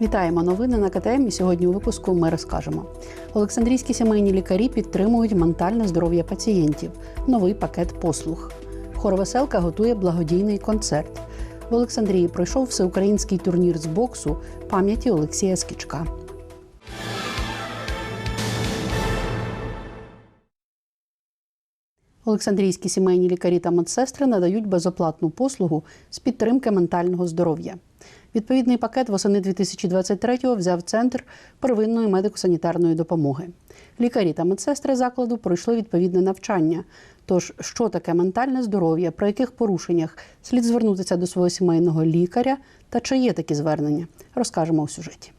Вітаємо новини на КТМ. І сьогодні у випуску ми розкажемо. Олександрійські сімейні лікарі підтримують ментальне здоров'я пацієнтів. Новий пакет послуг. Хоровеселка готує благодійний концерт. В Олександрії пройшов всеукраїнський турнір з боксу пам'яті Олексія Скічка. Олександрійські сімейні лікарі та медсестри надають безоплатну послугу з підтримки ментального здоров'я. Відповідний пакет восени 2023-го взяв центр первинної медико-санітарної допомоги. Лікарі та медсестри закладу пройшли відповідне навчання. Тож, що таке ментальне здоров'я, при яких порушеннях слід звернутися до свого сімейного лікаря та чи є такі звернення, розкажемо у сюжеті.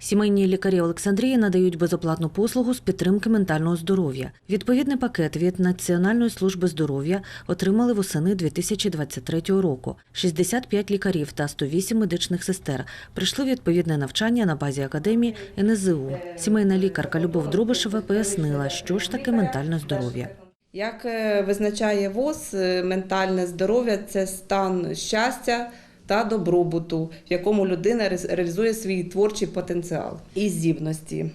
Сімейні лікарі Олександрії надають безоплатну послугу з підтримки ментального здоров'я. Відповідний пакет від Національної служби здоров'я отримали восени 2023 року. 65 лікарів та 108 медичних сестер прийшли відповідне навчання на базі академії НСЗУ. Сімейна лікарка Любов Дробишева пояснила, що ж таке ментальне здоров'я. Як е, визначає ВОЗ, е, ментальне здоров'я це стан щастя та добробуту, в якому людина реалізує свій творчий потенціал і здібності.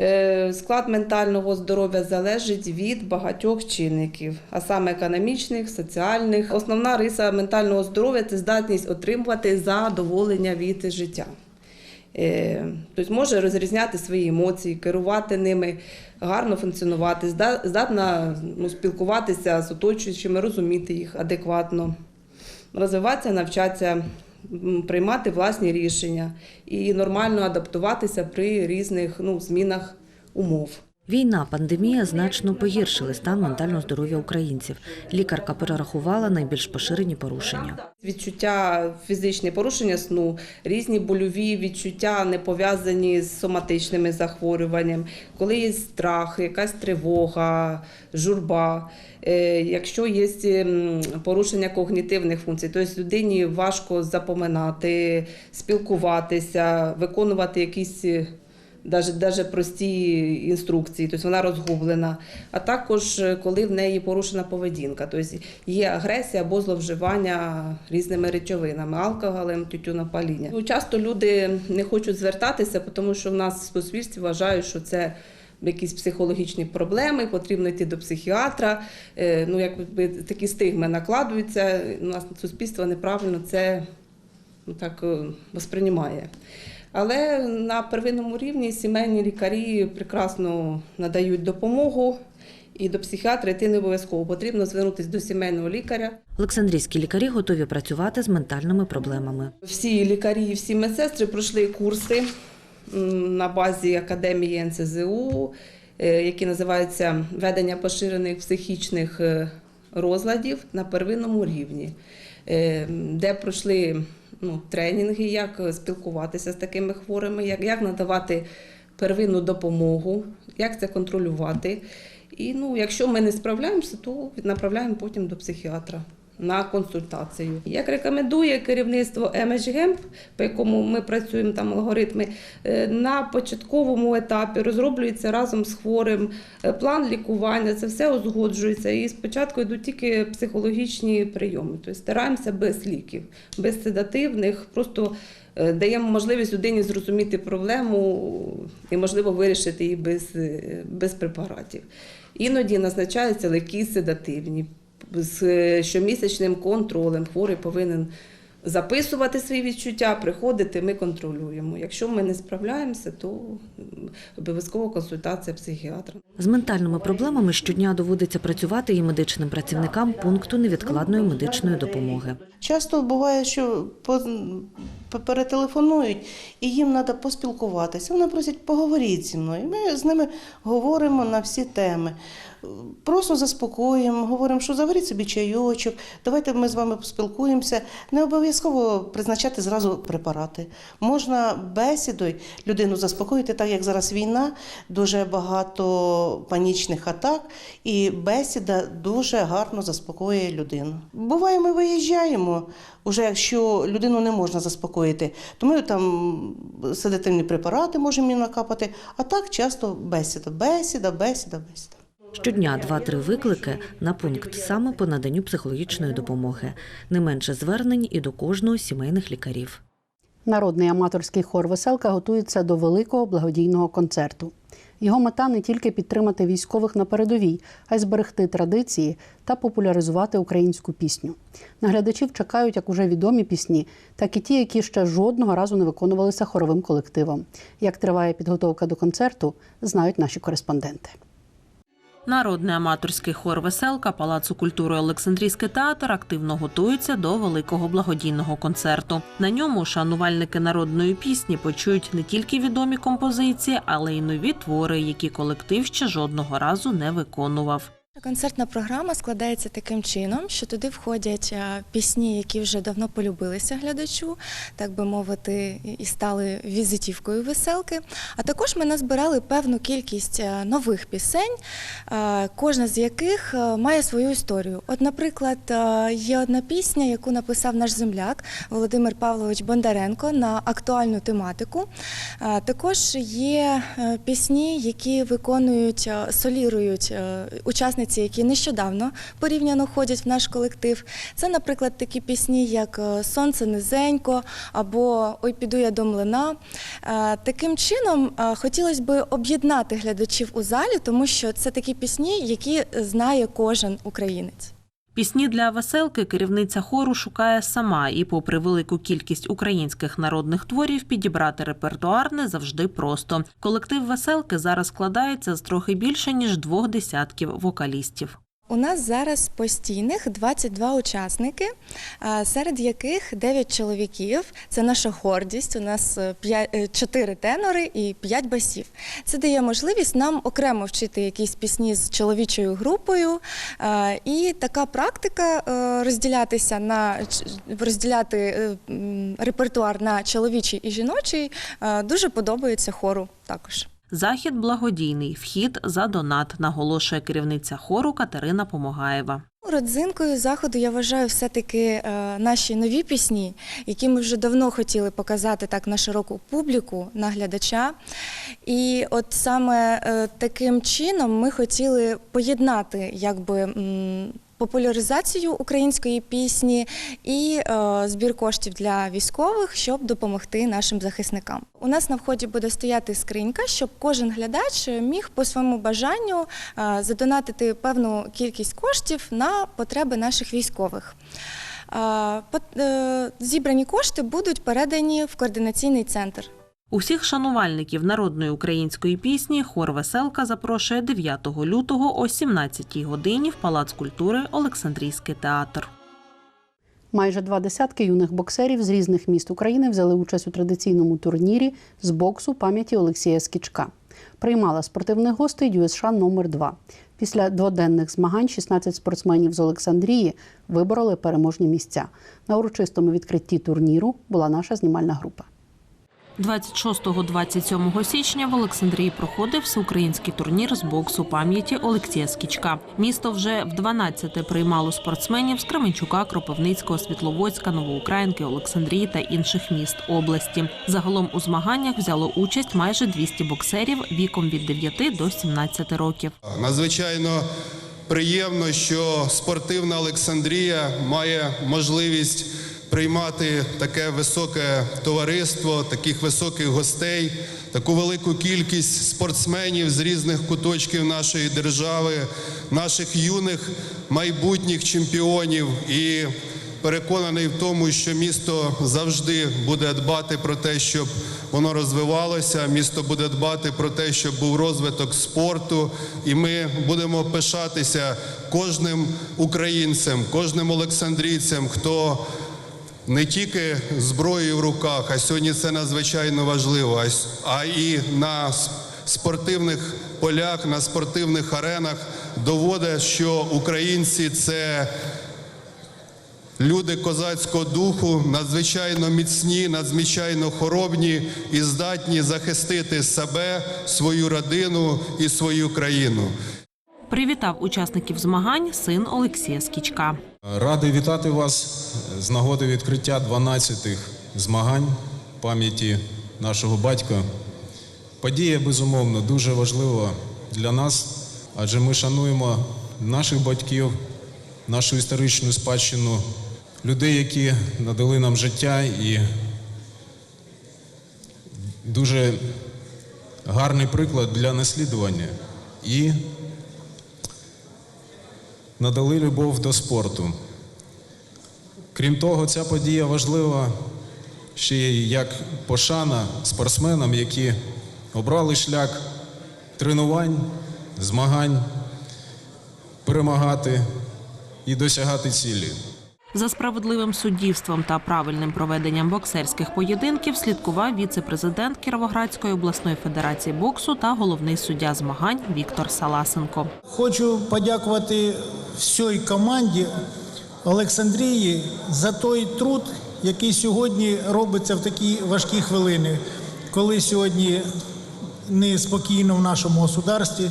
Е, Склад ментального здоров'я залежить від багатьох чинників, а саме економічних, соціальних. Основна риса ментального здоров'я це здатність отримувати задоволення від життя. Е, Тобто може розрізняти свої емоції, керувати ними, гарно функціонувати, здатна ну, спілкуватися з оточуючими, розуміти їх адекватно, розвиватися, навчатися, приймати власні рішення і нормально адаптуватися при різних ну, змінах умов. Війна, пандемія значно погіршили стан ментального здоров'я українців. Лікарка перерахувала найбільш поширені порушення. Відчуття фізичні порушення сну, різні больові відчуття не пов'язані з соматичними захворюваннями, коли є страх, якась тривога, журба. Е, Якщо є порушення когнітивних функцій, тобто людині важко запоминати, спілкуватися, виконувати якісь. Даже, даже прості інструкції, тобто вона розгублена. А також е, коли в неї порушена поведінка, тобто є агресія або зловживання різними речовинами, алкоголем, тютюнопаління. Ну, Часто люди не хочуть звертатися, тому що в нас в суспільстві вважають, що це якісь психологічні проблеми, потрібно йти до психіатра. Е, Ну, якби такі стигми накладуються. У нас суспільство неправильно це ну, так е, восприймає. Але на первинному рівні сімейні лікарі прекрасно надають допомогу. І до психіатра йти не обов'язково. Потрібно звернутися до сімейного лікаря. Олександрійські лікарі готові працювати з ментальними проблемами. Всі лікарі і всі медсестри пройшли курси на базі академії НСЗУ, е, які називаються ведення поширених психічних е, розладів на первинному рівні, е, де пройшли ну, тренінги, як спілкуватися з такими хворими, як, як надавати первинну допомогу, як це контролювати. І ну, якщо ми не справляємося, то направляємо потім до психіатра на консультацію. Як рекомендує керівництво MHGEMP, по якому ми працюємо там алгоритми, е, на початковому етапі розроблюється разом з хворим е, план лікування, це все узгоджується. І спочатку йдуть тільки психологічні прийоми. Тобто стараємося без ліків, без седативних, просто е, даємо можливість людині зрозуміти проблему і, можливо, вирішити її без, без препаратів. Іноді назначаються ліки седативні з е, щомісячним контролем. Хворий повинен записувати свої відчуття, приходити, ми контролюємо. Якщо ми не справляємося, то обов'язково консультація психіатра. З ментальними проблемами щодня доводиться працювати і медичним працівникам пункту невідкладної медичної допомоги. Часто буває, що перетелефонують і їм треба поспілкуватися. Вони просять поговоріть зі мною. Ми з ними говоримо на всі теми. Просто заспокоюємо, говоримо, що заваріть собі чайочок, давайте ми з вами поспілкуємося. Не обов'язково призначати зразу препарати. Можна бесідою людину заспокоїти, так як зараз війна, дуже багато панічних атак, і бесіда дуже гарно заспокоює людину. Буває, ми виїжджаємо, уже якщо людину не можна заспокоїти, то ми там седативні препарати можемо накапати, а так часто бесіда, бесіда, бесіда, бесіда. Щодня два-три виклики на пункт саме по наданню психологічної допомоги. Не менше звернень і до кожного сімейних лікарів. Народний аматорський хор Веселка готується до великого благодійного концерту. Його мета не тільки підтримати військових на передовій, а й зберегти традиції та популяризувати українську пісню. Наглядачів чекають як уже відомі пісні, так і ті, які ще жодного разу не виконувалися хоровим колективом. Як триває підготовка до концерту, знають наші кореспонденти. Народний аматорський хор Веселка Палацу культури Олександрійський театр активно готується до великого благодійного концерту. На ньому шанувальники народної пісні почують не тільки відомі композиції, але й нові твори, які колектив ще жодного разу не виконував. Концертна програма складається таким чином, що туди входять е, пісні, які вже давно полюбилися глядачу, так би мовити, і стали візитівкою веселки. А також ми назбирали певну кількість е, нових пісень, е, кожна з яких має свою історію. От, наприклад, є одна пісня, яку написав наш земляк Володимир Павлович Бондаренко на актуальну тематику. Також є пісні, які виконують, солірують е, учасниці, які нещодавно порівняно ходять в наш колектив. Це, наприклад, такі пісні, як е, Сонце низенько або Ой, піду я до млина. Е, Таким чином е, хотілося б об'єднати глядачів у залі, тому що це такі пісні, які знає кожен українець. Пісні для веселки керівниця хору шукає сама, і, попри велику кількість українських народних творів, підібрати репертуар не завжди просто. Колектив веселки зараз складається з трохи більше ніж двох десятків вокалістів. У нас зараз постійних 22 учасники, серед яких 9 чоловіків. Це наша гордість. У нас 4 тенори і 5 басів. Це дає можливість нам окремо вчити якісь пісні з чоловічою групою. І така практика е, розділятися на розділяти е, репертуар на чоловічий і жіночий е, дуже подобається хору також. Захід благодійний, вхід за донат, наголошує керівниця хору Катерина Помогаєва. Родзинкою заходу я вважаю все-таки е, наші нові пісні, які ми вже давно хотіли показати так на широку публіку, на глядача. І от саме е, таким чином ми хотіли поєднати якби. Популяризацію української пісні і е, збір коштів для військових, щоб допомогти нашим захисникам. У нас на вході буде стояти скринька, щоб кожен глядач міг по своєму бажанню е, задонатити певну кількість коштів на потреби наших військових. Е, Зібрані кошти будуть передані в координаційний центр. Усіх шанувальників народної української пісні хор Веселка запрошує 9 лютого о 17 годині в Палац культури Олександрійський театр. Майже два десятки юних боксерів з різних міст України взяли участь у традиційному турнірі з боксу пам'яті Олексія Скічка. Приймала спортивних гостей ДЮСШ номер 2 Після дводенних змагань 16 спортсменів з Олександрії вибороли переможні місця. На урочистому відкритті турніру була наша знімальна група. 26-27 січня в Олександрії проходив всеукраїнський турнір з боксу пам'яті Олексія Скічка. Місто вже в 12-те приймало спортсменів з Кременчука, Кропивницького, Світловодська, Новоукраїнки, Олександрії та інших міст області. Загалом у змаганнях взяло участь майже 200 боксерів віком від 9 до 17 років. Надзвичайно приємно, що спортивна Олександрія має можливість приймати таке високе товариство, таких високих гостей, таку велику кількість спортсменів з різних куточків нашої держави, наших юних майбутніх чемпіонів і переконаний в тому, що місто завжди буде дбати про те, щоб воно розвивалося. Місто буде дбати про те, щоб був розвиток спорту, і ми будемо пишатися кожним українцем, кожним олександрійцем, хто не тільки зброєю в руках, а сьогодні це надзвичайно важливо, а і на спортивних полях, на спортивних аренах доводить, що українці це Люди козацького духу надзвичайно міцні, надзвичайно хоробні і здатні захистити себе, свою родину і свою країну. Привітав учасників змагань син Олексія Скічка. Радий вітати вас з нагоди відкриття 12-х змагань пам'яті нашого батька. Подія, безумовно, дуже важлива для нас, адже ми шануємо наших батьків, нашу історичну спадщину, людей, які надали нам життя і дуже гарний приклад для наслідування і надали любов до спорту. Крім того, ця подія важлива ще й як пошана спортсменам, які обрали шлях тренувань, змагань, перемагати і досягати цілі. За справедливим суддівством та правильним проведенням боксерських поєдинків слідкував віце-президент Кіровоградської обласної федерації боксу та головний суддя змагань Віктор Саласенко. Хочу подякувати всій команді Олександрії за той труд, який сьогодні робиться в такі важкі хвилини, коли сьогодні неспокійно в нашому государстві.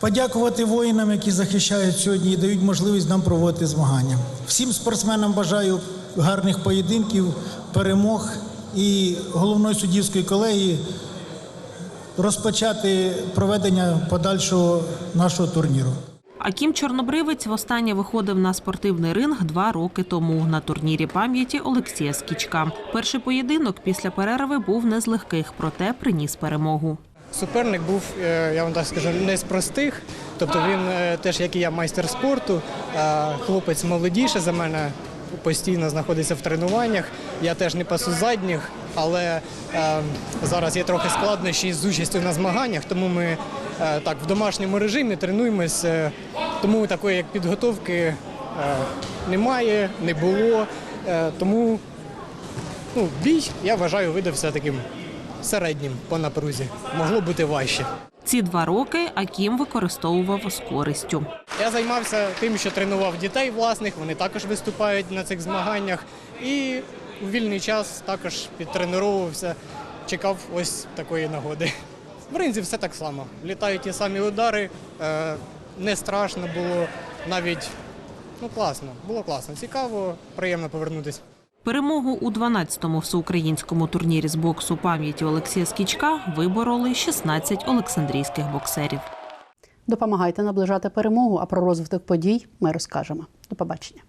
Подякувати воїнам, які захищають сьогодні і дають можливість нам проводити змагання. Всім спортсменам бажаю гарних поєдинків, перемог і головної суддівської колегії розпочати проведення подальшого нашого турніру. Акім Чорнобривець востаннє виходив на спортивний ринг два роки тому на турнірі пам'яті Олексія Скічка. Перший поєдинок після перерви був не з легких, проте приніс перемогу. Суперник був, е, я вам так скажу, не з простих. Тобто він е, теж, як і я, майстер спорту, хлопець молодіше за мене, постійно знаходиться в тренуваннях. Я теж не пасу задніх, але е, зараз є трохи складнощі з участю на змаганнях, тому ми так в домашньому режимі тренуємось. Тому такої як підготовки немає, не було. Тому ну, бій, я вважаю, видався таким середнім по напрузі. Могло бути важче. Ці два роки Акім використовував з користю. Я займався тим, що тренував дітей власних, вони також виступають на цих змаганнях. І у вільний час також підтренувався, чекав ось такої нагоди. В принципі, все так само. Літають ті самі удари, е, не страшно було, навіть ну класно, було класно, цікаво, приємно повернутися. Перемогу у 12-му всеукраїнському турнірі з боксу пам'яті Олексія Скічка вибороли 16 олександрійських боксерів. Допомагайте наближати перемогу, а про розвиток подій ми розкажемо. До побачення.